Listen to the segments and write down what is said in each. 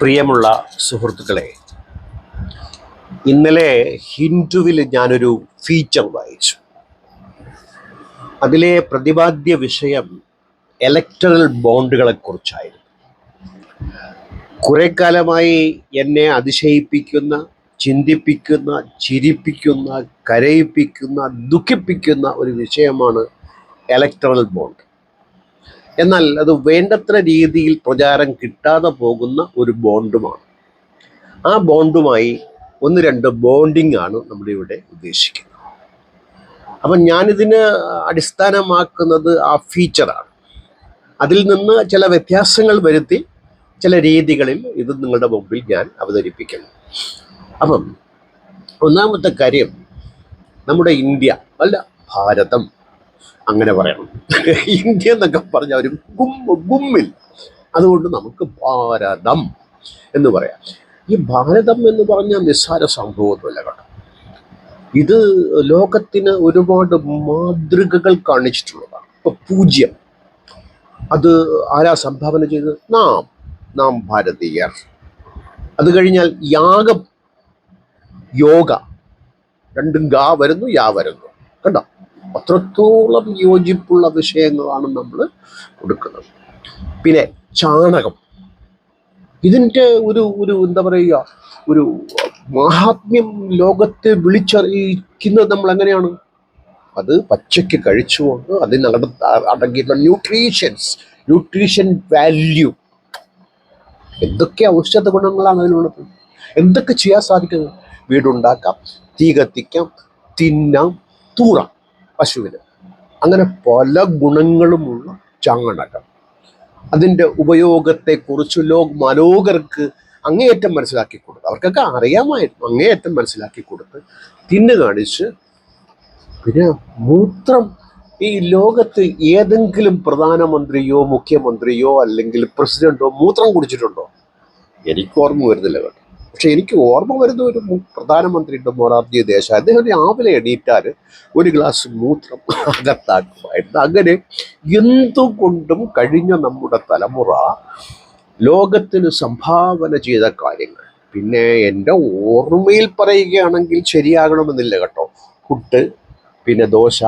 പ്രിയമുള്ള സുഹൃത്തുക്കളെ ഇന്നലെ ഹിന്ദുവിൽ ഞാനൊരു ഫീച്ചർ വായിച്ചു. അതിലെ പ്രതിപാദ്യ വിഷയം ഇലക്ടറൽ ബോണ്ടുകളെ കുറിച്ചായിരുന്നു. കുറെ കാലമായി എന്നെ അതിശയിപ്പിക്കുന്ന ചിന്തിപ്പിക്കുന്ന ചിരിപ്പിക്കുന്ന കരയിപ്പിക്കുന്ന ദുഃഖിപ്പിക്കുന്ന ഒരു വിഷയമാണ് ഇലക്ടറൽ ബോണ്ട് എന്നാൽ അത് വേണ്ടത്ര രീതിയിൽ പ്രചാരം കിട്ടാതെ പോകുന്ന ഒരു ബോണ്ടുമാണ്. ആ ബോണ്ടുമായി ഒന്ന് രണ്ട് ബോണ്ടിങ് ആണ് നമ്മുടെ ഇവിടെ ഉദ്ദേശിക്കുന്നത്. അപ്പം ഞാനിതിന് അടിസ്ഥാനമാക്കുന്നത് ആ ഫീച്ചറാണ് അതിൽ നിന്ന് ചില വ്യത്യാസങ്ങൾ വരുത്തി ചില രീതികളിൽ ഇത് നിങ്ങളുടെ മുമ്പിൽ ഞാൻ അവതരിപ്പിക്കുന്നു. അപ്പം ഒന്നാമത്തെ കാര്യം നമ്മുടെ ഇന്ത്യ അല്ല ഭാരതം അങ്ങനെ പറയണം. ഇന്ത്യ എന്നൊക്കെ പറഞ്ഞ ഒരു ഗുമ്മ ഗുമ്മിൽ. അതുകൊണ്ട് നമുക്ക് ഭാരതം എന്ന് പറയാം. ഈ ഭാരതം എന്ന് പറഞ്ഞാൽ നിസ്സാര സംഭവമൊന്നുമല്ല കേട്ടോ. ഇത് ലോകത്തിന് ഒരുപാട് മാതൃകകൾ കാണിച്ചിട്ടുള്ളതാണ്. ഇപ്പൊ പൂജ്യം. അത് ആരാ സംഭാവന ചെയ്തത്? നാം. നാം ഭാരതീയർ. അത് കഴിഞ്ഞാൽ യാഗം. യോഗ. രണ്ടും ഗാ വരുന്നു യാ വരുന്നു. കണ്ടോ? അത്രത്തോളം യോജിപ്പുള്ള വിഷയങ്ങളാണ് നമ്മൾ കൊടുക്കുന്നത്. പിന്നെ ചാണകം. ഇതിന്റെ ഒരു ഒരു എന്താ പറയുക ഒരു മഹാത്മ്യം ലോകത്തെ വിളിച്ചറിയിക്കുന്നത് നമ്മൾ എങ്ങനെയാണ് അത് പച്ചയ്ക്ക് കഴിച്ചുകൊണ്ട് അതിന് അടങ്ങിയിട്ടുള്ള ന്യൂട്രീഷൻസ് ന്യൂട്രീഷൻ വാല്യൂ എന്തൊക്കെ ഔഷധ ഗുണങ്ങളാണ് അതിനുള്ളത് എന്തൊക്കെ ചെയ്യാൻ സാധിക്കുന്നത്? വീടുണ്ടാക്കാം തീ കത്തിക്കാം തിന്നാം തൂറാം. പശുവിന്. അങ്ങനെ പല ഗുണങ്ങളുമുള്ള ചാണകം. അതിന്റെ ഉപയോഗത്തെക്കുറിച്ച് ലോക് മനോകർക്ക് അങ്ങേയറ്റം മനസ്സിലാക്കി കൊടുത്ത് അവർക്കൊക്കെ അറിയാമായിരുന്നു അങ്ങേയറ്റം മനസ്സിലാക്കി കൊടുത്ത് തിന്നു കാണിച്ച് പിന്നെ മൂത്രം ഈ ലോകത്ത് ഏതെങ്കിലും പ്രധാനമന്ത്രിയോ മുഖ്യമന്ത്രിയോ അല്ലെങ്കിൽ പ്രസിഡന്റോ മൂത്രം കുടിച്ചിട്ടുണ്ടോ? എനിക്ക് ഓർമ്മ വരുന്നില്ല കേട്ടോ. പക്ഷെ എനിക്ക് ഓർമ്മ വരുന്ന ഒരു പ്രധാനമന്ത്രിയുടെ മൊറാർജി ദേശ അദ്ദേഹം രാവിലെ എണീറ്റാൽ ഒരു ഗ്ലാസ് മൂത്രം അകത്താക്കുമായിരുന്നു. അങ്ങനെ എന്തുകൊണ്ടും കഴിഞ്ഞ നമ്മുടെ തലമുറ ലോകത്തിന് സംഭാവന ചെയ്ത കാര്യങ്ങൾ. പിന്നെ എന്റെ ഓർമ്മയിൽ പറയുകയാണെങ്കിൽ ശരിയാകണമെന്നില്ല കേട്ടോ. പുട്ട് പിന്നെ ദോശ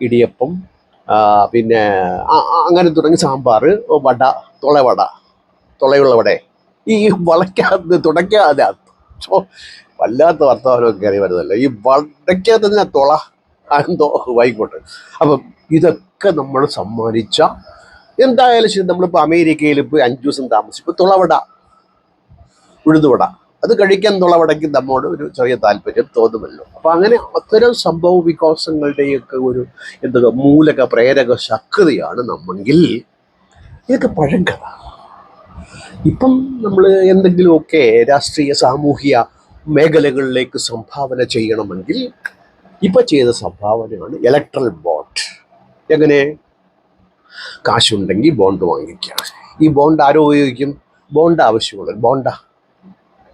ഇടിയപ്പം പിന്നെ അങ്ങനെ തുടങ്ങി സാമ്പാർ വട തുളവട തുളയുള്ള വട. ഈ വളയ്ക്കാതെ തുടയ്ക്കാതെ വല്ലാത്ത വർത്തമാനമൊക്കെ കയറി വരുന്നല്ലോ ഈ വളയ്ക്കാത്തതിനെ തുള എന്തോ വൈകോട്ടെ അപ്പം ഇതൊക്കെ നമ്മൾ സമ്മാനിച്ച എന്തായാലും ശരി നമ്മളിപ്പോൾ അമേരിക്കയിൽ ഇപ്പോൾ അഞ്ച് ദിവസം താമസിച്ചു ഇപ്പോൾ തുളവട ഉഴുതുവട അത് കഴിക്കാൻ തുളവടയ്ക്ക് നമ്മോട് ഒരു ചെറിയ താല്പര്യം തോന്നുമല്ലോ. അപ്പം അങ്ങനെ അത്തരം സംഭവ വികാസങ്ങളുടെയൊക്കെ ഒരു എന്താ മൂലക പ്രേരക ശക്തിയാണ് നമ്മെങ്കിൽ. ഇതൊക്കെ പഴങ്കഥ ഇപ്പം നമ്മൾ എന്തെങ്കിലുമൊക്കെ രാഷ്ട്രീയ സാമൂഹിക മേഖലകളിലേക്ക് സംഭാവന ചെയ്യണമെങ്കിൽ ഇപ്പം ചെയ്ത സംഭാവനയാണ് ഇലക്ട്രൽ ബോണ്ട് എങ്ങനെ? കാശുണ്ടെങ്കിൽ ബോണ്ട് വാങ്ങിക്കുക. ഈ ബോണ്ട് ആരോ ഉപയോഗിക്കും? ബോണ്ട് ആവശ്യമുള്ള ബോണ്ട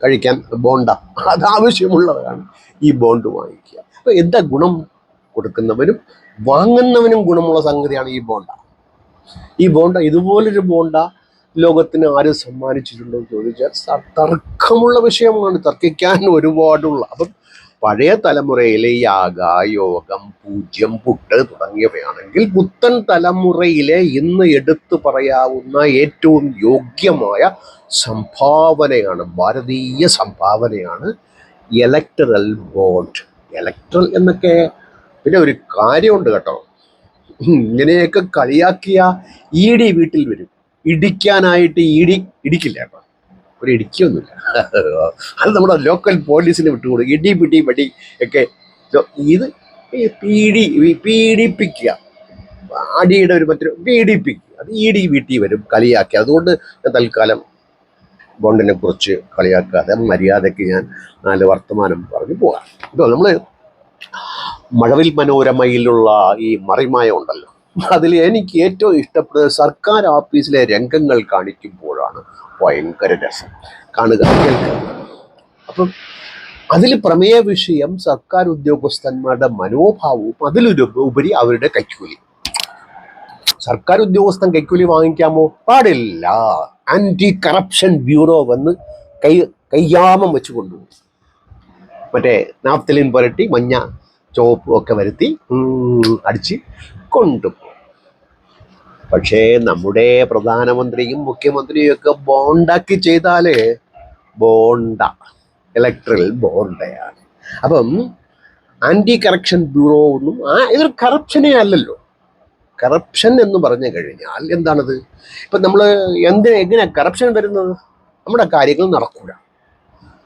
കഴിക്കാൻ ബോണ്ട അത് ആവശ്യമുള്ളവരാണ് ഈ ബോണ്ട് വാങ്ങിക്കുക. അപ്പോൾ എന്താ ഗുണം കൊടുക്കുന്നവനും വാങ്ങുന്നവനും ഗുണമുള്ള സംഗതിയാണ് ഈ ബോണ്ട ഈ ബോണ്ട ഇതുപോലൊരു ബോണ്ട ലോകത്തിന് ആര് സമ്മാനിച്ചിട്ടുണ്ടോ എന്ന് ചോദിച്ചാൽ തർക്കമുള്ള വിഷയമാണ്. തർക്കിക്കാൻ ഒരുപാടുള്ള. അപ്പം പഴയ തലമുറയിലെ യാഗ യോഗം പൂജ്യം പുട്ട് തുടങ്ങിയവയാണെങ്കിൽ പുത്തൻ തലമുറയിലെ ഇന്ന് എടുത്തു പറയാവുന്ന ഏറ്റവും യോഗ്യമായ സംഭാവനയാണ് ഭാരതീയ സംഭാവനയാണ് ഇലക്ടറൽ ബോണ്ട് ഇലക്ട്രൽ എന്നൊക്കെ പിന്നെ ഒരു കാര്യമുണ്ട് കേട്ടോ. ഇങ്ങനെയൊക്കെ കളിയാക്കിയ ഇ ഡി വീട്ടിൽ വരും. ഇടിക്കാനായിട്ട് ഇടി ഇടിക്കില്ല ഒരു ഇടിക്കൊന്നുമില്ല. അത് നമ്മുടെ ലോക്കൽ പോലീസിന് വിട്ടുകൊടുക്കും. ഇടി പിടി പടി ഒക്കെ. ഇത് പീഡി പീഡിപ്പിക്കുക. അടിയുടെ ഒരു മറ്റൊരു പീഡിപ്പിക്കുക. അത് ഇ ഡി വീട്ടിൽ വരും കളിയാക്കി അതുകൊണ്ട് തൽക്കാലം ബോണ്ടിനെ കുറിച്ച് കളിയാക്കാതെ മര്യാദയ്ക്ക് ഞാൻ നാല് വർത്തമാനം പറഞ്ഞു പോകാം. ഇപ്പോൾ നമ്മൾ മഴവിൽ മനോരമയിലുള്ള ഈ മറിമായ ഉണ്ടല്ലോ. അതിൽ എനിക്ക് ഏറ്റവും ഇഷ്ടപ്പെടുന്നത് സർക്കാർ ഓഫീസിലെ രംഗങ്ങൾ കാണിക്കുമ്പോഴാണ് ഭയങ്കര രസം. കാണുക അപ്പം അതിൽ പ്രമേയ വിഷയം സർക്കാർ ഉദ്യോഗസ്ഥന്മാരുടെ മനോഭാവവും അതിലൊരു ഉപരി അവരുടെ കൈക്കൂലി. സർക്കാർ ഉദ്യോഗസ്ഥൻ കൈക്കൂലി വാങ്ങിക്കാമോ? പാടില്ല. ആന്റി കറപ്ഷൻ ബ്യൂറോ വന്ന് കൈ കയ്യാമം വെച്ച് കൊണ്ടുപോകും. മറ്റേ നാപ്തലിൻ പുരട്ടി മഞ്ഞ ചോപ്പ് ഒക്കെ വരുത്തി അടിച്ച് കൊണ്ടുപോകും പക്ഷേ നമ്മുടെ പ്രധാനമന്ത്രിയും മുഖ്യമന്ത്രിയും ഒക്കെ ബോണ്ടാക്കി ചെയ്താൽ ബോണ്ട ഇലക്ട്രൽ ബോണ്ടയാണ്. അപ്പം ആന്റി കറപ്ഷൻ ബ്യൂറോ ഒന്നും ആ ഇതൊരു കറപ്ഷനേ അല്ലല്ലോ. കറപ്ഷൻ എന്ന് പറഞ്ഞു കഴിഞ്ഞാൽ എന്താണത്? ഇപ്പം നമ്മൾ എന്ത് എങ്ങനെയാ കറപ്ഷൻ വരുന്നത്? നമ്മുടെ കാര്യങ്ങൾ നടക്കൂല.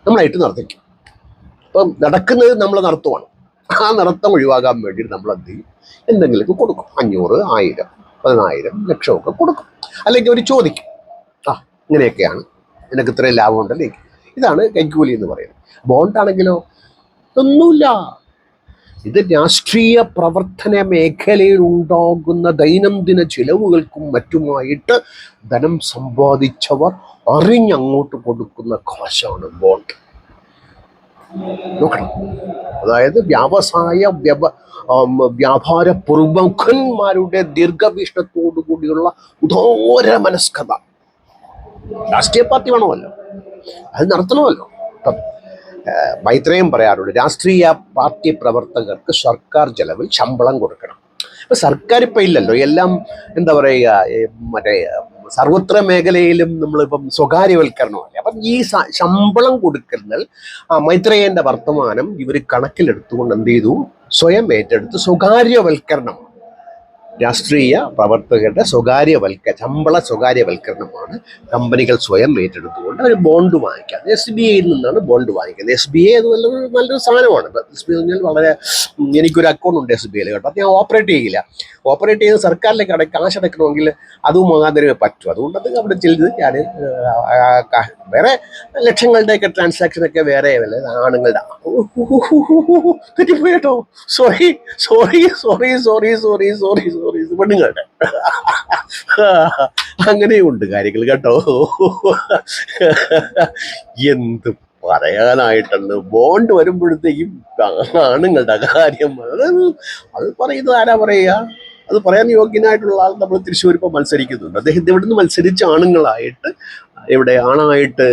നമ്മളായിട്ട് നടത്തിക്കും. അപ്പം നടക്കുന്നത് നമ്മൾ നടത്തുവാണ്. ആ നടത്തം ഒഴിവാകാൻ വേണ്ടിയിട്ട് നമ്മൾ എന്ത് ചെയ്യും? എന്തെങ്കിലുമൊക്കെ കൊടുക്കും. അഞ്ഞൂറ് ആയിരം പതിനായിരം ലക്ഷമൊക്കെ കൊടുക്കും. അല്ലെങ്കിൽ അവർ ചോദിക്കും. ആ ഇങ്ങനെയൊക്കെയാണ്. എനിക്ക് ഇത്രയും ലാഭമുണ്ടല്ലേ ഇതാണ് കൈക്കൂലി എന്ന് പറയുന്നത്. ബോണ്ടാണെങ്കിലോ ഒന്നുമില്ല. ഇത് രാഷ്ട്രീയ പ്രവർത്തന മേഖലയിൽ ഉണ്ടാകുന്ന ദൈനംദിന ചിലവുകൾക്കും മറ്റുമായിട്ട് ധനം സമ്പാദിച്ചവർ അറിഞ്ഞങ്ങോട്ട് കൊടുക്കുന്ന കാശാണ് ബോണ്ട് നോക്കണം അതായത് വ്യവസായ വ്യവ വ്യാപാര പ്രമുഖന്മാരുടെ ദീർഘവീക്ഷണത്തോടു കൂടിയുള്ള ഉദോര മനസ്കത രാഷ്ട്രീയ പാർട്ടി വേണമല്ലോ. അത് നടത്തണമല്ലോ. ഏഹ്, പറയാറുണ്ട് രാഷ്ട്രീയ പാർട്ടി പ്രവർത്തകർക്ക് സർക്കാർ ചെലവിൽ ശമ്പളം കൊടുക്കണം. ഇപ്പൊ സർക്കാർ ഇപ്പം ഇല്ലല്ലോ. എല്ലാം എന്താ പറയുക മറ്റേ സർവത്ര മേഖലയിലും നമ്മളിപ്പം സ്വകാര്യവൽക്കരണമല്ലേ? അപ്പം ഈ ശമ്പളം കൊടുക്കുന്നത് ആ മൈത്രേയന്റെ വർത്തമാനം ഇവർ കണക്കിലെടുത്തുകൊണ്ട് എന്ത് ചെയ്തു? സ്വയം ഏറ്റെടുത്ത് സ്വകാര്യവൽക്കരണം രാഷ്ട്രീയ പ്രവർത്തകരുടെ സ്വകാര്യവൽക്ക ശമ്പള സ്വകാര്യവൽക്കരണമാണ് കമ്പനികൾ സ്വയം ഏറ്റെടുത്തുകൊണ്ട് അവർ ബോണ്ട് വാങ്ങിക്കുക എസ് ബി ഐയിൽ നിന്നാണ് ബോണ്ട് വാങ്ങിക്കുന്നത്. എസ് ബി ഐ അത് നല്ലൊരു നല്ലൊരു സാധനമാണ്. എസ് ബി ഐ പറഞ്ഞാൽ വളരെ എനിക്കൊരു അക്കൗണ്ട് ഉണ്ട് എസ് ബി ഐയിൽ കേട്ടോ. അത് ഞാൻ ഓപ്പറേറ്റ് ചെയ്യില്ല. ഓപ്പറേറ്റ് ചെയ്ത് സർക്കാരിലേക്ക് അട കാശ് അടക്കണമെങ്കിൽ അതും മുഖാന്തരമേ പറ്റൂ. അതുകൊണ്ട് അത് അവിടെ ചെയ്ത് ഞാൻ വേറെ ലക്ഷങ്ങളുടെയൊക്കെ ട്രാൻസാക്ഷനൊക്കെ വേറെ ആണുങ്ങളുടെ തെറ്റിപ്പോയി കേട്ടോ. Sorry sorry sorry sorry sorry sorry sorry പെണ്ണുങ്ങളുടെ അങ്ങനെയുണ്ട് കാര്യങ്ങൾ കേട്ടോ. എന്ത് പറയാനായിട്ടുണ്ട് ബോണ്ട് വരുമ്പോഴത്തേക്കും ആണുങ്ങളുടെ കാര്യം. അത് അത് പറയുന്നത് ആരാ പറയുക? അത് പറയാൻ യോഗ്യനായിട്ടുള്ള ആൾ നമ്മൾ തൃശ്ശൂർ ഇപ്പോൾ മത്സരിക്കുന്നുണ്ട്. അദ്ദേഹം ഇവിടുന്ന് മത്സരിച്ച ആണുങ്ങളായിട്ട് ഇവിടെ ആണായിട്ട്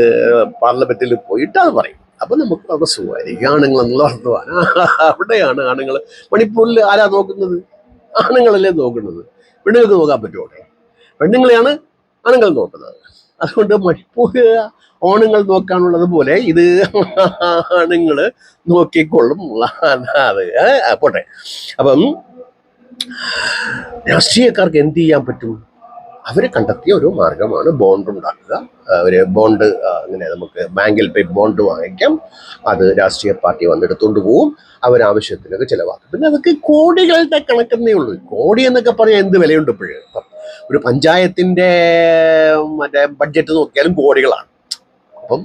പാർലമെന്റിൽ പോയിട്ട് അത് പറയും. അപ്പൊ നമുക്ക് അവിടെ സുഖമായിരിക്കും ആണുങ്ങൾ എന്നുള്ള അവിടെയാണ് ആണുങ്ങൾ. മണിപ്പൂരിൽ ആരാ നോക്കുന്നത്? ആണുങ്ങളല്ലേ നോക്കുന്നത്? പെണ്ണുങ്ങൾക്ക് നോക്കാൻ പറ്റുമോ? പെണ്ണുങ്ങളെയാണ് ആണുങ്ങൾ നോക്കുന്നത്. അതുകൊണ്ട് മണിപ്പൂർ ഓണുങ്ങൾ നോക്കാനുള്ളത് പോലെ ഇത് ആണുങ്ങൾ നോക്കിക്കൊള്ളും. അത് പോട്ടെ. അപ്പം രാഷ്ട്രീയക്കാർക്ക് എന്ത് ചെയ്യാൻ പറ്റും? അവർ കണ്ടെത്തിയ ഒരു മാർഗമാണ് ബോണ്ട് ഉണ്ടാക്കുക. ഒരു ബോണ്ട് അങ്ങനെ നമുക്ക് ബാങ്കിൽ പോയി ബോണ്ട് വാങ്ങിക്കാം. അത് രാഷ്ട്രീയ പാർട്ടി വന്നെടുത്തുകൊണ്ട് പോവും. അവരാവശ്യത്തിനൊക്കെ ചിലവാക്കും. പിന്നെ അതൊക്കെ കോടികളുടെ കണക്കെന്നേ ഉള്ളൂ. കോടി എന്നൊക്കെ പറഞ്ഞാൽ എന്ത് വിലയുണ്ട് ഇപ്പോഴും? ഇപ്പം ഒരു പഞ്ചായത്തിന്റെ മറ്റേ ബഡ്ജറ്റ് നോക്കിയാലും കോടികളാണ്. അപ്പം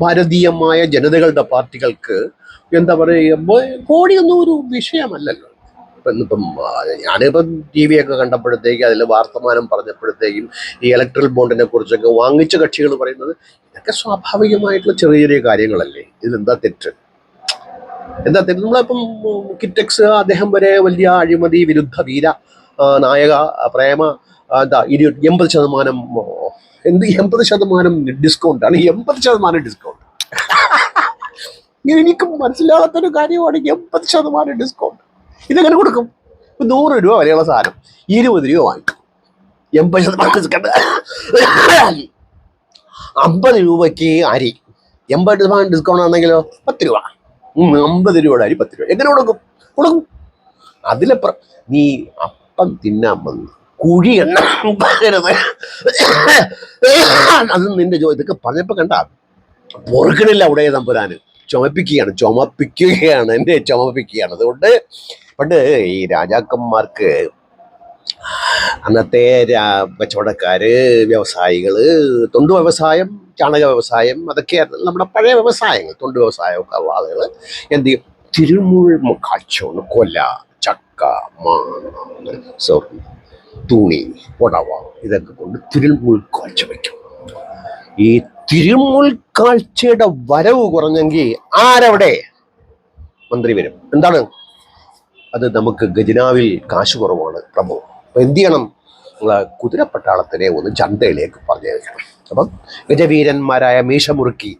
ഭാരതീയമായ ജനതകളുടെ പാർട്ടികൾക്ക് എന്താ പറയുക കോടിയൊന്നും ഒരു വിഷയമല്ലല്ലോ. ഇപ്പം ഞാനിപ്പം ടി വി ഒക്കെ കണ്ടപ്പോഴത്തേക്ക് അതിൽ വാർത്തമാനം പറഞ്ഞപ്പോഴത്തേക്കും ഈ ഇലക്ട്രൽ ബോണ്ടിനെ കുറിച്ചൊക്കെ വാങ്ങിച്ച കക്ഷികൾ പറയുന്നത് ഇതൊക്കെ സ്വാഭാവികമായിട്ടുള്ള ചെറിയ ചെറിയ കാര്യങ്ങളല്ലേ? ഇതെന്താ തെറ്റ്? എന്താ തെറ്റ്? നമ്മളിപ്പം കിറ്റക്സ് അദ്ദേഹം വരെ വലിയ അഴിമതി വിരുദ്ധ വീര നായക പ്രേമ എന്താ ഇരു എൺപത് ശതമാനം എന്ത് എൺപത് ശതമാനം ഡിസ്കൗണ്ട് ആണ്. എൺപത് ശതമാനം ഡിസ്കൗണ്ട് എനിക്ക് മനസ്സിലാകാത്തൊരു കാര്യമാണ് എൺപത് ശതമാനം ഡിസ്കൗണ്ട് ഇതെങ്ങനെ കൊടുക്കും? ഇപ്പൊ നൂറ് രൂപ വിലയുള്ള സാധനം. ഇരുപത് രൂപ വാങ്ങിക്കും. എൺപത് ശതമാനം അമ്പത് രൂപയ്ക്ക് അരി. എൺപത് ശതമാനം ഡിസ്കൗണ്ട് ആണെങ്കിലോ പത്ത് രൂപ. അമ്പത് രൂപയുടെ അരി പത്ത് രൂപ. എങ്ങനെ കൊടുക്കും? കൊടുക്കും. അതിലപ്പുറം നീ അപ്പം തിന്നാൻ വന്നു കുഴി എണ്ണ അത് നിന്റെ ജോ ഇതൊക്കെ പറഞ്ഞപ്പോൾ കണ്ട. പൊറുക്കണില്ല അവിടെ തമ്പുരാന്. ചുമപ്പിക്കുകയാണ്. ചുമപ്പിക്കുകയാണ്. എന്നെ ചുമപ്പിക്കുകയാണ്. അതുകൊണ്ട് പണ്ട് ഈ രാജാക്കന്മാർക്ക് അന്നത്തെ കച്ചവടക്കാര് വ്യവസായികൾ തൊണ്ടു വ്യവസായം ചാണക വ്യവസായം അതൊക്കെയായിരുന്നു നമ്മുടെ പഴയ വ്യവസായങ്ങൾ തൊണ്ടു വ്യവസായമൊക്കെ ഉള്ള ആളുകൾ എന്ത് ചെയ്യും? തിരുമുഴ് കാഴ്ച കൊല ചക്ക മാങ്ങ സോറി തുണി പുടവ ഇതൊക്കെ കൊണ്ട് തിരുമുൾ കാഴ്ച വയ്ക്കും ഈ തിരുമുൾ കാഴ്ചയുടെ വരവ് കുറഞ്ഞെങ്കിൽ ആരവിടെ? മന്ത്രി വരും. എന്താണ്? അത് നമുക്ക് ഗജനാവിൽ കാശ് കുറവാണ് പ്രഭു. അപ്പം എന്ത് ചെയ്യണം? നിങ്ങൾ കുതിരപ്പട്ടാളത്തിനെ ഒന്ന് ചന്തയിലേക്ക് പറഞ്ഞയക്കണം. അപ്പം ഗജവീരന്മാരായ മീശമുറുക്കി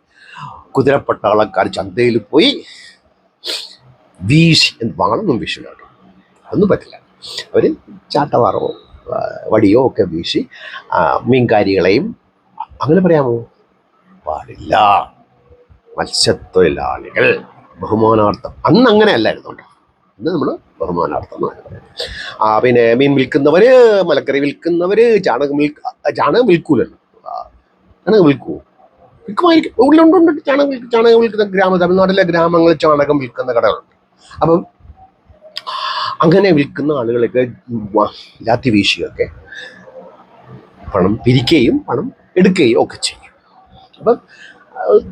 കുതിരപ്പട്ടാളക്കാർ ചന്തയിൽ പോയി വീശി വീശില്ല വീശുകയാണ് ഒന്നും പറ്റില്ല. അവർ ചാട്ടവാറോ വടിയോ ഒക്കെ വീശി മീൻകാരികളെയും അങ്ങനെ പറയാമോ? പാടില്ല. മത്സ്യത്തൊഴിലാളികൾ ബഹുമാനാർത്ഥം. അന്ന് അങ്ങനെ അല്ലായിരുന്നു ഇന്ന് നമ്മൾ ആ പിന്നെ മീൻ വിൽക്കുന്നവര് മലക്കറി വിൽക്കുന്നവര് ചാണകം വിൽക്ക ചാണകം വിൽക്കൂലല്ലോ. ചാണകം വിൽക്കൂ. വിൽക്കുമായിരിക്കും. ഉള്ളുണ്ടുണ്ട് ചാണകം വിൽക്കും ചാണകം വിൽക്കുന്ന ഗ്രാമ തമിഴ്നാട്ടിലെ ഗ്രാമങ്ങളിൽ ചാണകം വിൽക്കുന്ന കടകളുണ്ട്. അപ്പം അങ്ങനെ വിൽക്കുന്ന ആളുകളൊക്കെ ലാത്തി വീശിയൊക്കെ പണം പിരിക്കുകയും പണം എടുക്കുകയും ഒക്കെ ചെയ്യും. അപ്പം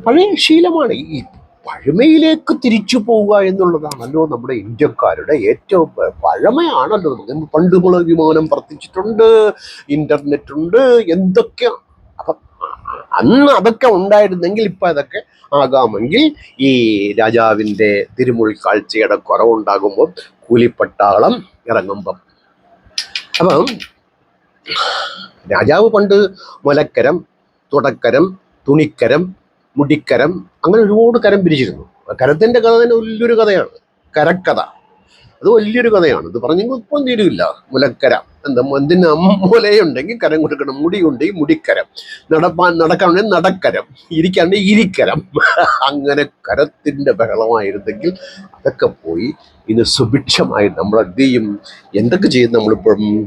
പഴയ ശീലമാണ് ഈ പഴമയിലേക്ക് തിരിച്ചു പോവുക എന്നുള്ളതാണല്ലോ നമ്മുടെ ഇന്ത്യക്കാരുടെ ഏറ്റവും പഴമയാണല്ലോ പണ്ട് നമ്മൾ വിമാനം വർത്തിച്ചിട്ടുണ്ട് ഇന്റർനെറ്റ് ഉണ്ട് എന്തൊക്കെ അപ്പം അന്ന് അതൊക്കെ ഉണ്ടായിരുന്നെങ്കിൽ ഇപ്പം അതൊക്കെ ആകാമെങ്കിൽ ഈ രാജാവിന്റെ തിരുമുൾ കാഴ്ചയുടെ കുറവുണ്ടാകുമ്പോൾ കൂലിപ്പട്ടാളം ഇറങ്ങുമ്പം. അപ്പം രാജാവ് പണ്ട് മുലക്കരം തുടക്കരം തുണിക്കരം മുടിക്കരം അങ്ങനെ ഒരുപാട് കരം പിരിച്ചിരുന്നു. കരത്തിന്റെ കഥ തന്നെ വലിയൊരു കഥയാണ്. കരക്കഥ. അത് വലിയൊരു കഥയാണ്. ഇത് പറഞ്ഞെങ്കിൽ ഇപ്പം തീരുമില്ല മുലക്കര. എന്താ എന്തിന് മുലയുണ്ടെങ്കിൽ കരം കൊടുക്കണം. മുടിയുണ്ടെങ്കിൽ മുടിക്കരം. നടപ്പാൻ നടക്കാണെങ്കിൽ നടക്കരം. ഇരിക്കാണെങ്കിൽ ഇരിക്കരം. അങ്ങനെ കരത്തിന്റെ ബഹളമായിരുന്നെങ്കിൽ അതൊക്കെ പോയി ഇന്ന് സുഭിക്ഷമായി നമ്മൾ എന്ത് ചെയ്യും? എന്തൊക്കെ ചെയ്യും നമ്മളിപ്പം?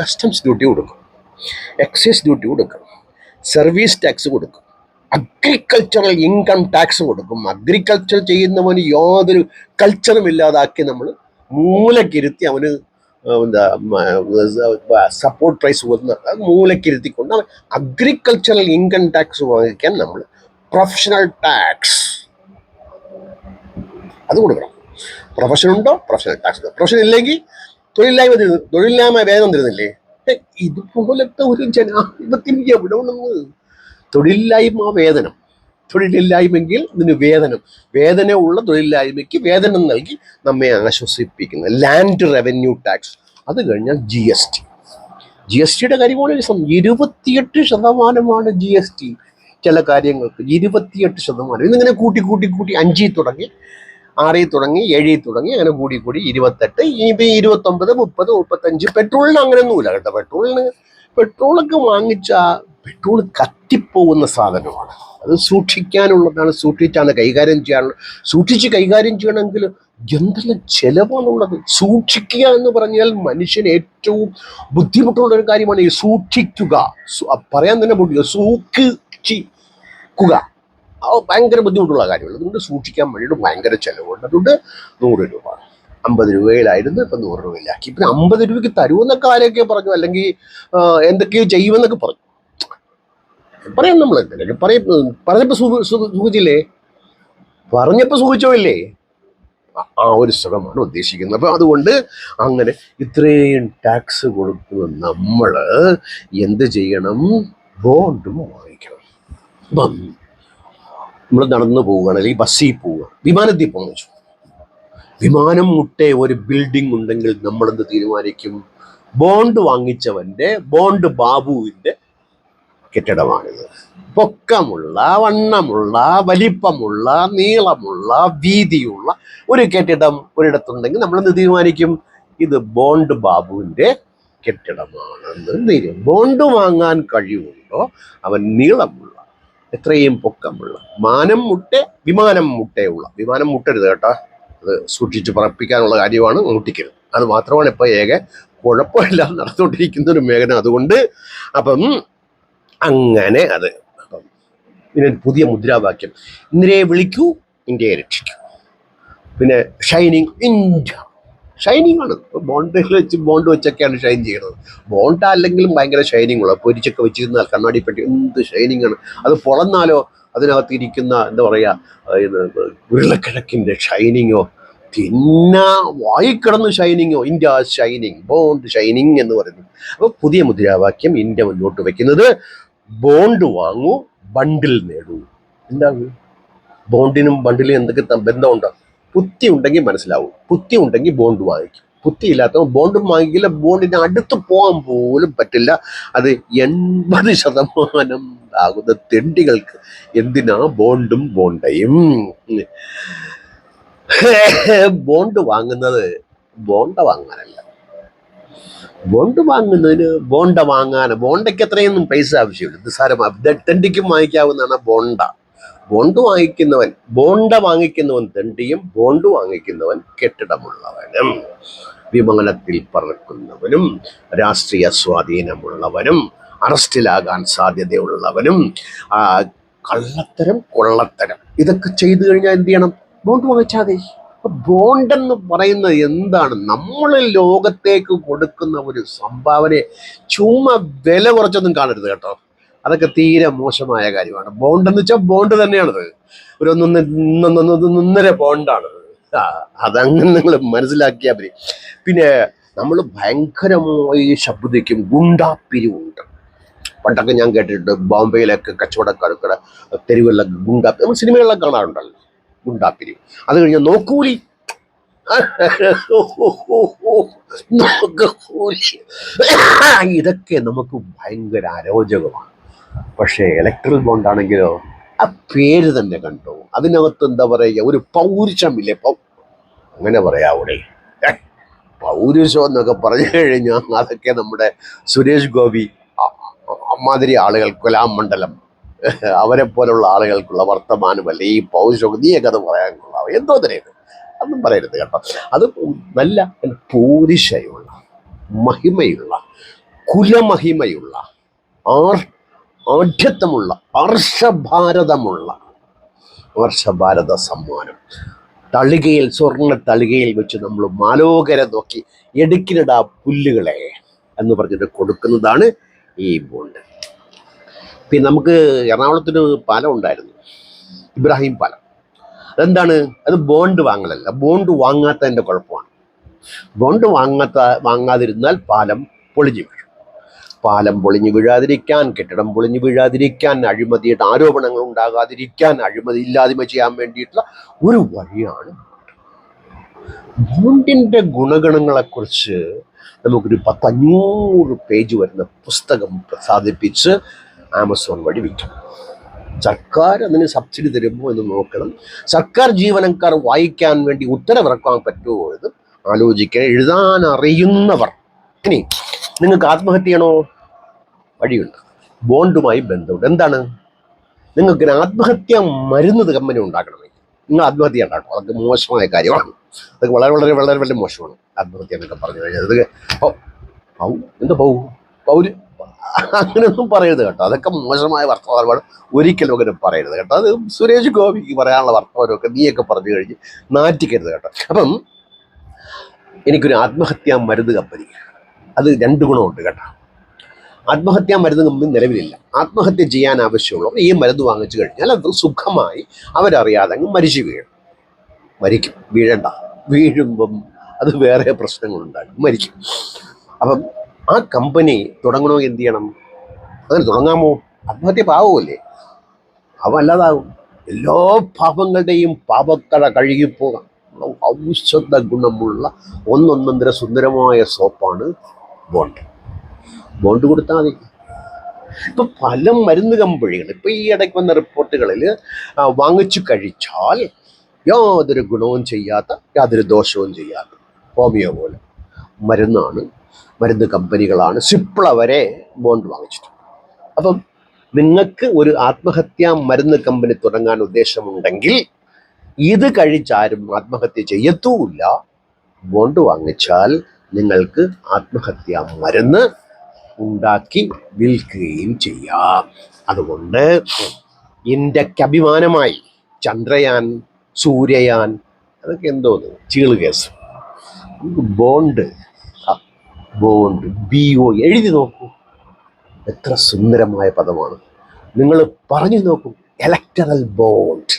കസ്റ്റംസ് ഡ്യൂട്ടി കൊടുക്കും. എക്സൈസ് ഡ്യൂട്ടി കൊടുക്കും. സർവീസ് ടാക്സ് കൊടുക്കും. അഗ്രികൾച്ചറൽ ഇൻകം ടാക്സ് കൊടുക്കും. അഗ്രികൾച്ചർ ചെയ്യുന്നവന് യാതൊരു കൾച്ചറും ഇല്ലാതാക്കി നമ്മൾ മൂലക്കിരുത്തി അവന് എന്താ സപ്പോർട്ട് പ്രൈസ് കൊടുക്കുന്ന മൂലക്കിരുത്തിക്കൊണ്ട് കൊണ്ട് അഗ്രികൾച്ചറൽ ഇൻകം ടാക്സ് വാങ്ങിക്കാൻ നമ്മൾ പ്രൊഫഷണൽ ടാക്സ് അത് കൊടുക്കണം. പ്രൊഫഷൻ ഉണ്ടോ? പ്രൊഫഷണൽ ടാക്സ് പ്രൊഫഷൻ ഇല്ലെങ്കിൽ തൊഴിലില്ലായ്മ തരുന്നു. തൊഴിലില്ലായ്മ വേദം തരുന്നില്ലേ? ഇതുപോലത്തെ ഒരു ജനാധിപത്യം എവിടെ ഉണ്ടെന്ന് തൊഴിലില്ലായ്മ വേതനം. തൊഴിലില്ലായ്മെങ്കിൽ ഇതിന് വേതനം. വേദനയുള്ള തൊഴിലില്ലായ്മയ്ക്ക് വേതനം നൽകി നമ്മെ ആശ്വസിപ്പിക്കുന്നത് ലാൻഡ് റവന്യൂ ടാക്സ് അത് കഴിഞ്ഞാൽ G S T G S ടിയുടെ കാര്യമാണ് ഇരുപത്തിയെട്ട് ശതമാനമാണ് ജി എസ് ടി ചില കാര്യങ്ങൾക്ക് ഇരുപത്തിയെട്ട് ശതമാനം. ഇതിങ്ങനെ കൂട്ടി കൂട്ടി കൂട്ടി അഞ്ചിൽ തുടങ്ങി ആറിൽ തുടങ്ങി ഏഴിൽ തുടങ്ങി അങ്ങനെ കൂടി കൂടി ഇരുപത്തെട്ട് ഇനി ഇരുപത്തൊമ്പത് മുപ്പത് മുപ്പത്തഞ്ച് പെട്രോളിന് അങ്ങനെയൊന്നുമില്ല കേട്ടോ. പെട്രോളിന് പെട്രോളൊക്കെ വാങ്ങിച്ച പെട്രോൾ കത്തിപ്പോകുന്ന സാധനമാണ്. അത് സൂക്ഷിക്കാനുള്ളതാണ് സൂക്ഷിച്ചാണ് കൈകാര്യം ചെയ്യാനുള്ളത് സൂക്ഷിച്ച് കൈകാര്യം ചെയ്യണമെങ്കിൽ എന്തെല്ലാം ചെലവാണുള്ളത്? സൂക്ഷിക്കുക എന്ന് പറഞ്ഞാൽ മനുഷ്യൻ ഏറ്റവും ബുദ്ധിമുട്ടുള്ള ഒരു കാര്യമാണ് ഈ സൂക്ഷിക്കുക. പറയാൻ തന്നെ പൊടിയോ സൂക്ഷിക്കുക. ഭയങ്കര ബുദ്ധിമുട്ടുള്ള കാര്യമാണ്. അതുകൊണ്ട് സൂക്ഷിക്കാൻ വേണ്ടിയിട്ട് ഭയങ്കര ചിലവുണ്ട്. അതുകൊണ്ട് നൂറ് രൂപ. അമ്പത് രൂപയിലായിരുന്നു ഇപ്പം നൂറ് രൂപയിലാക്കി. ഇപ്പം അമ്പത് രൂപയ്ക്ക് തരുമെന്നൊക്കെ ആരൊക്കെ പറഞ്ഞു. അല്ലെങ്കിൽ എന്തൊക്കെയോ ചെയ്യുമെന്നൊക്കെ പറഞ്ഞു. പറയാം നമ്മൾ പറയും. പറഞ്ഞപ്പോൾ സുഖ സുഖ- സുഖിച്ചില്ലേ? പറഞ്ഞപ്പോൾ സുഖിച്ചോ ഇല്ലേ ആ- ഒരു സുഖമാണ് ഉദ്ദേശിക്കുന്നത്. അപ്പം അതുകൊണ്ട് അങ്ങനെ ഇത്രയും ടാക്സ് കൊടുക്കുന്ന നമ്മൾ എന്ത് ചെയ്യണം? ബോണ്ടും വാങ്ങിക്കണം. അപ്പം നമ്മൾ നടന്നു പോവുകയാണ് അല്ലെങ്കിൽ ബസ്സിൽ പോവുക വിമാനത്തിൽ പോകുന്നു വെച്ചു. വിമാനം മുട്ടേ ഒരു ബിൽഡിംഗ് ഉണ്ടെങ്കിൽ നമ്മളെന്ത് തീരുമാനിക്കും? ബോണ്ട് വാങ്ങിച്ചവന്റെ ബോണ്ട് ബാബുവിന്റെ കെട്ടിടമാണിത്. പൊക്കമുള്ള വണ്ണമുള്ള വലിപ്പമുള്ള നീളമുള്ള വീതിയുള്ള ഒരു കെട്ടിടം ഒരിടത്തുണ്ടെങ്കിൽ നമ്മൾ തീരുമാനിക്കും? ഇത് ബോണ്ട് ബാബുവിന്റെ കെട്ടിടമാണെന്ന് ബോണ്ട് വാങ്ങാൻ കഴിവുണ്ടോ? അവൻ നീളമുള്ള എത്രയും പൊക്കമുള്ള മാനം മുട്ട വിമാനം മുട്ടയുള്ള വിമാനം മുട്ടരുത് കേട്ടോ. അത് സൂക്ഷിച്ച് പറപ്പിക്കാനുള്ള കാര്യമാണ് മുട്ടിക്കരുത് അത് മാത്രമാണ് ഇപ്പോൾ ഏക കുഴപ്പമില്ലാതെ നടന്നുകൊണ്ടിരിക്കുന്ന ഒരു മേഖല. അതുകൊണ്ട് അപ്പം അങ്ങനെ അത്. പിന്നെ പുതിയ മുദ്രാവാക്യം. ഇന്ദ്രയെ വിളിക്കൂ ഇന്ത്യയെ രക്ഷിക്കൂ. പിന്നെ ഷൈനിങ് ഇന്ത്യ ഷൈനിങ് ആണ്. ബോണ്ടിൽ വെച്ച് ബോണ്ട് വെച്ചൊക്കെയാണ് ഷൈൻ ചെയ്യുന്നത്. ബോണ്ട അല്ലെങ്കിലും ഭയങ്കര ഷൈനിങ് ഉള്ള പൊരിച്ചൊക്കെ വെച്ചിരുന്നാൽ കണ്ണാടി പെട്ടി എന്ത് ഷൈനിങ് ആണ്. അത് പൊളന്നാലോ അതിനകത്ത് ഇരിക്കുന്ന എന്താ പറയുക ഉരുളക്കിഴക്കിന്റെ ഷൈനിങ്ങോ തിന്ന വായിക്കിടന്ന് ഷൈനിങ്ങോ ഇന്ത്യ ഷൈനിങ് ബോണ്ട് ഷൈനിങ് എന്ന് പറയുന്നത്. അപ്പോൾ പുതിയ മുദ്രാവാക്യം ഇന്ത്യ മുന്നോട്ട് വെക്കുന്നത് ബോണ്ട് വാങ്ങൂ ബണ്ടിൽ നേടൂ. എന്താ ബോണ്ടിനും ബണ്ടിലും എന്തൊക്കെ ബന്ധമുണ്ട്? പുത്തി ഉണ്ടെങ്കിൽ മനസ്സിലാവും. പുത്തി ഉണ്ടെങ്കിൽ ബോണ്ട് വാങ്ങിക്കും. ബുദ്ധിയില്ലാത്തവൻ ബോണ്ടും വാങ്ങിക്കില്ല ബോണ്ടിന് അടുത്ത് പോകാൻ പോലും പറ്റില്ല. അത് എൺപത് ശതമാനം ആകുന്ന തെണ്ടികൾക്ക് എന്തിനാ ബോണ്ടും ബോണ്ടയും? ബോണ്ട് വാങ്ങുന്നത് ബോണ്ട വാങ്ങാനല്ല. ബോണ്ട് വാങ്ങുന്നതിന് ബോണ്ട വാങ്ങാൻ ബോണ്ടയ്ക്ക് അത്രയൊന്നും പൈസ ആവശ്യമില്ല. നിസ്സാരമാണ് തെണ്ടിക്കും വാങ്ങിക്കാവുന്നതാണ് ബോണ്ട. ബോണ്ട് വാങ്ങിക്കുന്നവൻ ബോണ്ട വാങ്ങിക്കുന്നവൻ തെണ്ടിയും ബോണ്ട് വാങ്ങിക്കുന്നവൻ കെട്ടിടമുള്ളവനും വിമാനത്തിൽ പറക്കുന്നവനും രാഷ്ട്രീയ സ്വാധീനമുള്ളവനും അറസ്റ്റിലാകാൻ സാധ്യതയുള്ളവനും കള്ളത്തരം കൊള്ളത്തരം. ഇതൊക്കെ ചെയ്തു കഴിഞ്ഞാൽ എന്ത് ചെയ്യണം? ബോണ്ട് അപ്പൊ ബോണ്ട് എന്ന് പറയുന്നത് എന്താണ്? നമ്മൾ ലോകത്തേക്ക് കൊടുക്കുന്ന ഒരു സംഭാവനയെ ചുമ്മാ വില കുറച്ചൊന്നും കാണരുത് കേട്ടോ. അതൊക്കെ തീരെ മോശമായ കാര്യമാണ്. ബോണ്ട് എന്ന് വെച്ചാൽ ബോണ്ട് തന്നെയാണത്. ഒരു നിന്നര ബോണ്ടാണ്. അതങ്ങനെ നിങ്ങൾ മനസ്സിലാക്കിയാൽ മതി. പിന്നെ നമ്മൾ ഭയങ്കരമായി ശബ്ദിക്കും ഗുണ്ടാപ്പിരിവുണ്ട് പണ്ടൊക്കെ ഞാൻ കേട്ടിട്ടുണ്ട് ബോംബെയിലൊക്കെ കച്ചവടക്കാരൊക്കെ തെരുവിലൊക്കെ ഗുണ്ടാപ്പിരി നമ്മൾ സിനിമകളിലൊക്കെ കാണാറുണ്ടല്ലോ. ഗുണ്ടാപ്പിരിവ് അത് കഴിഞ്ഞ് നോക്കൂലി. ഇതൊക്കെ നമുക്ക് ഭയങ്കര അരോചകമാണ്. പക്ഷേ ഇലക്ട്രൽ ബോണ്ടാണെങ്കിലോ ആ പേര് തന്നെ കണ്ടു? അതിനകത്ത് എന്താ പറയുക? ഒരു പൗരുഷമില്ലേ? പൗ അങ്ങനെ പറയാവൂടെ പൗരുഷം എന്നൊക്കെ പറഞ്ഞു കഴിഞ്ഞാൽ അതൊക്കെ നമ്മുടെ സുരേഷ് ഗോപി അമ്മാതിരി ആളുകൾ കൊലാമണ്ഡലം അവരെ പോലുള്ള ആളുകൾക്കുള്ള വർത്തമാനമല്ല ഈ പൗരുഷം നീയൊക്കെ അത് പറയാൻ കൊള്ളാം എന്തോ തരരുത് അതൊന്നും പറയരുത് കേട്ടോ. അത് നല്ല പൂരിശയുള്ള മഹിമയുള്ള കുലമഹിമയുള്ള ആഢ്യത്വമുള്ള ഹർഷഭാരതമുള്ള ഹർഷഭാരത സമ്മാനം. തളികയിൽ സ്വർണ തളികയിൽ വെച്ച് നമ്മൾ മാലോകര നോക്കി എടുക്കിനിടാ പുല്ലുകളെ എന്ന് പറഞ്ഞിട്ട് കൊടുക്കുന്നതാണ് ഈ ബോണ്ട്. പിന്നെ നമുക്ക് എറണാകുളത്തൊരു പാലം ഉണ്ടായിരുന്നു. ഇബ്രാഹിം പാലം. അതെന്താണ്? അത് ബോണ്ട് വാങ്ങലല്ല. ബോണ്ട് വാങ്ങാത്തതിന്റെ കുഴപ്പമാണ്. ബോണ്ട് വാങ്ങാത്ത വാങ്ങാതിരുന്നാൽ പാലം പൊളിഞ്ഞു വീഴും. പാലം പൊളിഞ്ഞു വീഴാതിരിക്കാൻ കെട്ടിടം പൊളിഞ്ഞു വീഴാതിരിക്കാൻ അഴിമതിയുടെ ആരോപണങ്ങൾ ഉണ്ടാകാതിരിക്കാൻ അഴിമതി ഇല്ലാതിമ ചെയ്യാൻ വേണ്ടിയിട്ടുള്ള ഒരു വഴിയാണ് ബോണ്ടിന്റെ ഗുണഗണങ്ങളെക്കുറിച്ച് നമുക്കൊരു പത്തഞ്ഞൂറ് പേജ് വരുന്ന പുസ്തകം പ്രസാദിപ്പിച്ച് ആമസോൺ വഴി വിൽക്കും സർക്കാർ അതിന് സബ്സിഡി തരുമോ എന്ന് നോക്കണം. സർക്കാർ ജീവനക്കാർ വായിക്കാൻ വേണ്ടി ഉത്തരവിറക്കാൻ പറ്റുമോ എന്ന് ആലോചിക്കാൻ എഴുതാൻ അറിയുന്നവർ. ഇനി നിങ്ങൾക്ക് ആത്മഹത്യ ചെയ്യണോ? വഴിയുണ്ട്. ബോണ്ടുമായി ബന്ധമുണ്ട്. എന്താണ്? നിങ്ങൾക്ക് ആത്മഹത്യ മരുന്ന് കമ്പനി ഉണ്ടാക്കണമെങ്കിൽ നിങ്ങൾ ആത്മഹത്യ ഉണ്ടാക്കണം അതൊക്കെ മോശമായ കാര്യമാണ്. അതൊക്കെ വളരെ വളരെ വളരെ വളരെ മോശമാണ്. ആത്മഹത്യ എന്നൊക്കെ പറഞ്ഞു കഴിഞ്ഞാൽ അത് എന്താ പൗ പൗര് അങ്ങനെയൊന്നും പറയരുത് കേട്ടോ. അതൊക്കെ മോശമായ വർത്തമാനമാണ് ഒരിക്കലും അങ്ങനെ പറയരുത് കേട്ടോ. അത് സുരേഷ് ഗോപിക്ക് പറയാനുള്ള വർത്തമാനമൊക്കെ നീയൊക്കെ പറഞ്ഞു കഴിഞ്ഞ് നാറ്റിക്കരുത് കേട്ടോ. അപ്പം എനിക്കൊരു ആത്മഹത്യാ മരുന്ന് കമ്പനി. അത് രണ്ട് ഗുണമുണ്ട് കേട്ടോ. ആത്മഹത്യാ മരുന്ന് കമ്പനി നിലവിലില്ല. ആത്മഹത്യ ചെയ്യാൻ ആവശ്യമുള്ളവർ ഈ മരുന്ന് വാങ്ങിച്ചു കഴിഞ്ഞാൽ അത് സുഖമായി അവരറിയാതെ അങ്ങ് മരിച്ചു വീഴും. മരിക്കും. വീഴണ്ട. വീഴുമ്പം അത് വേറെ പ്രശ്നങ്ങളുണ്ടാകും. മരിക്കും. അപ്പം ആ കമ്പനി തുടങ്ങണോ എന്ത് ചെയ്യണം? അങ്ങനെ തുടങ്ങാമോ? ആത്മഹത്യ പാവമല്ലേ? അവ അല്ലാതാകും. എല്ലാ പാപങ്ങളുടെയും പാപക്കട കഴുകിപ്പോകാം. ഔഷധ ഗുണമുള്ള ഒന്നൊന്നൊന്നര സുന്ദരമായ സോപ്പാണ് ബോണ്ട്. ബോണ്ട് കൊടുത്താൽ മതി. ഇപ്പൊ പല മരുന്ന് കമ്പനികൾ ഇപ്പൊ ഈ ഇടയ്ക്ക് വന്ന റിപ്പോർട്ടുകളിൽ വാങ്ങിച്ചു കഴിച്ചാൽ യാതൊരു ഗുണവും ചെയ്യാത്ത യാതൊരു ദോഷവും ചെയ്യാത്ത ഹോമിയോ പോലെ മരുന്നാണ് മരുന്ന് കമ്പനികളാണ് സിപ്ല വരെ ബോണ്ട് വാങ്ങിച്ചിട്ടുണ്ട്. അപ്പം നിങ്ങൾക്ക് ഒരു ആത്മഹത്യാ മരുന്ന് കമ്പനി തുടങ്ങാൻ ഉദ്ദേശമുണ്ടെങ്കിൽ ഇത് കഴിച്ചാരും ആത്മഹത്യ ചെയ്യത്തുമില്ല ബോണ്ട് വാങ്ങിച്ചാൽ നിങ്ങൾക്ക് ആത്മഹത്യാ മരുന്ന് ഉണ്ടാക്കി വിൽക്കുകയും ചെയ്യാം. അതുകൊണ്ട് ഇന്ത്യയ്ക്ക് അഭിമാനമായി ചന്ദ്രയാൻ സൂര്യയാൻ അതൊക്കെ എന്തോന്ന്? ചീൾ case. Bond bond B O എഴുതി നോക്കൂ. എത്ര സുന്ദരമായ പദമാണ്. നിങ്ങൾ പറഞ്ഞു നോക്കൂ ഇലക്ടറൽ ബോണ്ട്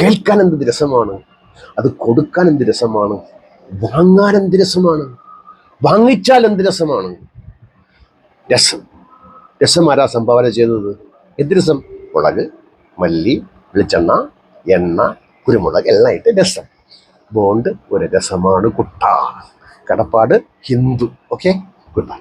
കേൾക്കാൻ എന്ത് രസമാണ്? അത് കൊടുക്കാൻ എന്ത് രസമാണ്? വാങ്ങാൻ എന്ത് രസമാണ്? വാങ്ങിച്ചാൽ എന്ത് രസമാണ്? രസം. രസം ആരാ സംഭാവന ചെയ്തത്? എന്ത് രസം? മുളക് മല്ലി വെളിച്ചെണ്ണ എണ്ണ കുരുമുളക് എല്ലാം ഇട്ട് രസം. ബോണ്ട് ഒരു രസമാണ് കുട്ട. കടപ്പാട് ഹിന്ദു. Okay good bye